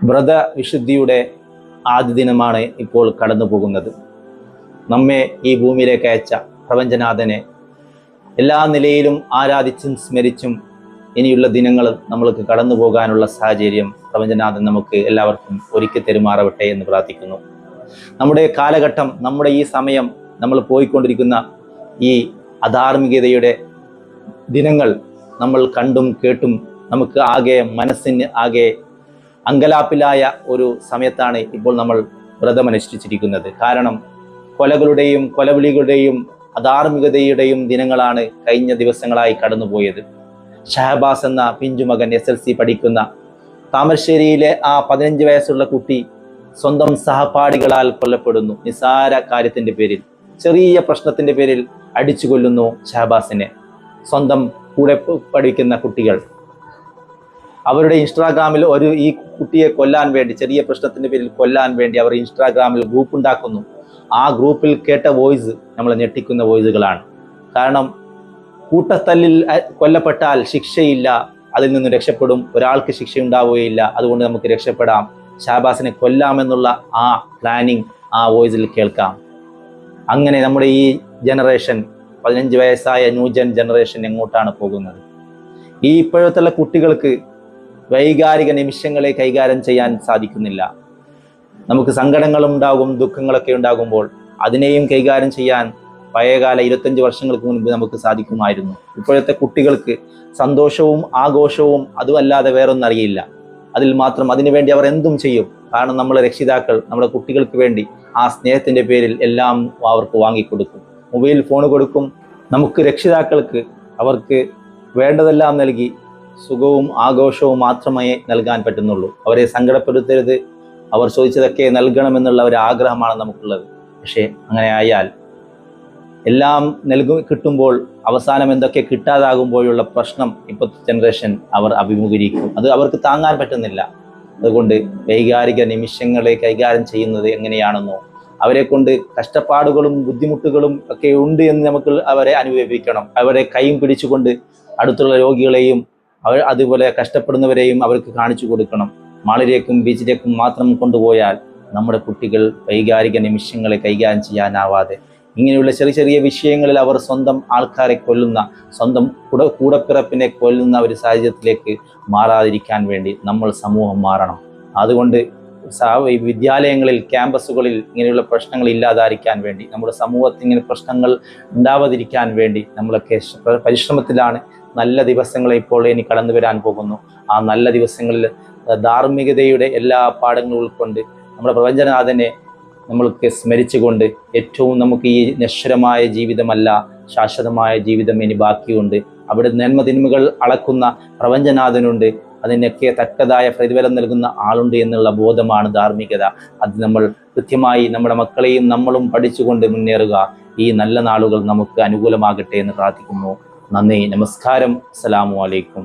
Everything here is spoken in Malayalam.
വ്രത വിശുദ്ധിയുടെ ആദ്യ ദിനമാണ് ഇപ്പോൾ കടന്നു പോകുന്നത് നമ്മെ ഈ ഭൂമിയിലേക്ക് അയച്ച പ്രപഞ്ചനാഥനെ എല്ലാ നിലയിലും ആരാധിച്ചും സ്മരിച്ചും ഇനിയുള്ള ദിനങ്ങൾ നമ്മൾക്ക് കടന്നു പോകാനുള്ള സാഹചര്യം പ്രപഞ്ചനാഥൻ നമുക്ക് എല്ലാവർക്കും ഒരുക്കി തെരുമാറവട്ടെ എന്ന് പ്രാർത്ഥിക്കുന്നു. നമ്മുടെ കാലഘട്ടം നമ്മുടെ ഈ സമയം നമ്മൾ പോയിക്കൊണ്ടിരിക്കുന്ന ഈ അധാർമികതയുടെ ദിനങ്ങൾ നമ്മൾ കണ്ടും കേട്ടും നമുക്ക് ആകെ മനസ്സിന് ആകെ അങ്കലാപ്പിലായ ഒരു സമയത്താണ് ഇപ്പോൾ നമ്മൾ വ്രതമനുഷ്ഠിച്ചിരിക്കുന്നത് കാരണം കൊലകളുടെയും കൊലവിളികളുടെയും അധാർമികതയുടെയും ദിനങ്ങളാണ് കഴിഞ്ഞ ദിവസങ്ങളായി കടന്നുപോയത്. ഷഹബാസ് എന്ന പിഞ്ചുമകൻ എസ് എൽ സി പഠിക്കുന്ന താമരശ്ശേരിയിലെ ആ പതിനഞ്ച് വയസ്സുള്ള കുട്ടി സ്വന്തം സഹപാഠികളാൽ കൊല്ലപ്പെടുന്നു. നിസാര കാര്യത്തിന്റെ പേരിൽ ചെറിയ പ്രശ്നത്തിന്റെ പേരിൽ അടിച്ചു കൊല്ലുന്നു ഷഹബാസിനെ. സ്വന്തം കൂടെ പഠിക്കുന്ന കുട്ടികൾ. അവരുടെ ഇൻസ്റ്റാഗ്രാമിൽ ഒരു ഈ കുട്ടിയെ കൊല്ലാൻ വേണ്ടി ചെറിയ പ്രശ്നത്തിന്റെ പേരിൽ കൊല്ലാൻ വേണ്ടി അവർ ഇൻസ്റ്റാഗ്രാമിൽ ഗ്രൂപ്പ് ഉണ്ടാക്കുന്നു. ആ ഗ്രൂപ്പിൽ കേട്ട വോയിസ് നമ്മൾ ഞെട്ടിക്കുന്ന വോയിസുകളാണ് കാരണം കൂട്ടത്തല്ലിൽ കൊല്ലപ്പെട്ടാൽ ശിക്ഷയില്ല അതിൽ നിന്ന് രക്ഷപ്പെടും ഒരാൾക്ക് ശിക്ഷ ഉണ്ടാവുകയില്ല അതുകൊണ്ട് നമുക്ക് രക്ഷപ്പെടാം. ഷാബാസിനെ കൊല്ലാമെന്നുള്ള ആ പ്ലാനിങ് ആ വോയിസിൽ കേൾക്കാം. അങ്ങനെ നമ്മുടെ ഈ ജനറേഷൻ പതിനഞ്ച് വയസ്സായ ന്യൂജൻ ജനറേഷൻ എങ്ങോട്ടാണ് പോകുന്നത്? ഈ ഇപ്പോഴത്തെ കുട്ടികൾക്ക് വൈകാരിക നിമിഷങ്ങളെ കൈകാര്യം ചെയ്യാൻ സാധിക്കുന്നില്ല. നമുക്ക് സങ്കടങ്ങളും ഉണ്ടാകും ദുഃഖങ്ങളൊക്കെ ഉണ്ടാകുമ്പോൾ അതിനെയും കൈകാര്യം ചെയ്യാൻ പഴയകാല ഇരുപത്തഞ്ച് വർഷങ്ങൾക്ക് മുൻപ് നമുക്ക് സാധിക്കുമായിരുന്നു. ഇപ്പോഴത്തെ കുട്ടികൾക്ക് സന്തോഷവും ആഘോഷവും അതുമല്ലാതെ വേറൊന്നും അറിയില്ല. അതിൽ മാത്രം അതിനുവേണ്ടി അവർ എന്തും ചെയ്യും. കാരണം നമ്മളെ രക്ഷിതാക്കൾ നമ്മുടെ കുട്ടികൾക്ക് വേണ്ടി ആ സ്നേഹത്തിന്റെ പേരിൽ എല്ലാം അവർക്ക് വാങ്ങിക്കൊടുക്കും. മൊബൈൽ ഫോൺ കൊടുക്കും. നമുക്ക് രക്ഷിതാക്കൾക്ക് അവർക്ക് വേണ്ടതെല്ലാം നൽകി സുഖവും ആഘോഷവും മാത്രമേ നൽകാൻ പറ്റുന്നുള്ളൂ. അവരെ സങ്കടപ്പെടുത്തരുത്. അവർ ചോദിച്ചതൊക്കെ നൽകണമെന്നുള്ള ഒരു ആഗ്രഹമാണ് നമുക്കുള്ളത്. പക്ഷേ അങ്ങനെ ആയാൽ എല്ലാം നൽകും കിട്ടുമ്പോൾ അവസാനം എന്തൊക്കെ കിട്ടാതാകുമ്പോഴുള്ള പ്രശ്നം ഇപ്പോഴത്തെ ജനറേഷൻ അവർ അഭിമുഖീകരിക്കും. അത് അവർക്ക് താങ്ങാൻ പറ്റുന്നില്ല. അതുകൊണ്ട് വൈകാരിക നിമിഷങ്ങളെ കൈകാര്യം ചെയ്യുന്നത് എങ്ങനെയാണെന്നോ അവരെ കൊണ്ട് കഷ്ടപ്പാടുകളും ബുദ്ധിമുട്ടുകളും ഒക്കെ ഉണ്ട് എന്ന് നമുക്ക് അവരെ അനുഭവിക്കണം അവരെ കൈയും പിടിച്ചുകൊണ്ട് അടുത്തുള്ള രോഗികളെയും അവർ അതുപോലെ കഷ്ടപ്പെടുന്നവരെയും അവർക്ക് കാണിച്ചു കൊടുക്കണം. മാളിലേക്കും ബീച്ചിലേക്കും മാത്രം കൊണ്ടുപോയാൽ നമ്മുടെ കുട്ടികൾ വൈകാരിക നിമിഷങ്ങളെ കൈകാര്യം ചെയ്യാനാവാതെ. ഇങ്ങനെയുള്ള ചെറിയ ചെറിയ വിഷയങ്ങളിൽ അവർ സ്വന്തം ആൾക്കാരെ കൊല്ലുന്ന സ്വന്തം കൂട കൂടപ്പിറപ്പിനെ കൊല്ലുന്ന ഒരു സാഹചര്യത്തിലേക്ക് മാറാതിരിക്കാൻ വേണ്ടി നമ്മൾ സമൂഹം മാറണം. അതുകൊണ്ട് വിദ്യാലയങ്ങളിൽ ക്യാമ്പസുകളിൽ ഇങ്ങനെയുള്ള പ്രശ്നങ്ങൾ ഇല്ലാതായിരിക്കാൻ വേണ്ടി നമ്മുടെ സമൂഹത്തിൽ ഇങ്ങനെ പ്രശ്നങ്ങൾ ഉണ്ടാവാതിരിക്കാൻ വേണ്ടി നമ്മളൊക്കെ പരിശ്രമത്തിലാണ് നല്ല ദിവസങ്ങളെ ഇപ്പോൾ ഇനി കടന്നു വരാൻ പോകുന്നു. ആ നല്ല ദിവസങ്ങളിൽ ധാർമ്മികതയുടെ എല്ലാ പാഠങ്ങളും ഉൾക്കൊണ്ട് നമ്മുടെ പ്രപഞ്ചനാഥനെ നമ്മൾക്ക് സ്മരിച്ചുകൊണ്ട് ഏറ്റവും നമുക്ക് ഈ നശ്വരമായ ജീവിതമല്ല ശാശ്വതമായ ജീവിതം ഇനി ബാക്കിയുണ്ട്. അവിടെ നന്മതിന്മകൾ അളക്കുന്ന പ്രപഞ്ചനാഥനുണ്ട്. അതിനൊക്കെ തക്കതായ പ്രതിഫലം നൽകുന്ന ആളുണ്ട് എന്നുള്ള ബോധമാണ് ധാർമ്മികത. അത് നമ്മൾ കൃത്യമായി നമ്മുടെ മക്കളെയും നമ്മളും പഠിച്ചുകൊണ്ട് മുന്നേറുക. ഈ നല്ല നാളുകൾ നമുക്ക് അനുകൂലമാകട്ടെ എന്ന് പ്രാർത്ഥിക്കുന്നു. നന്ദി നമസ്കാരം. അസ്സലാമു അലൈക്കും.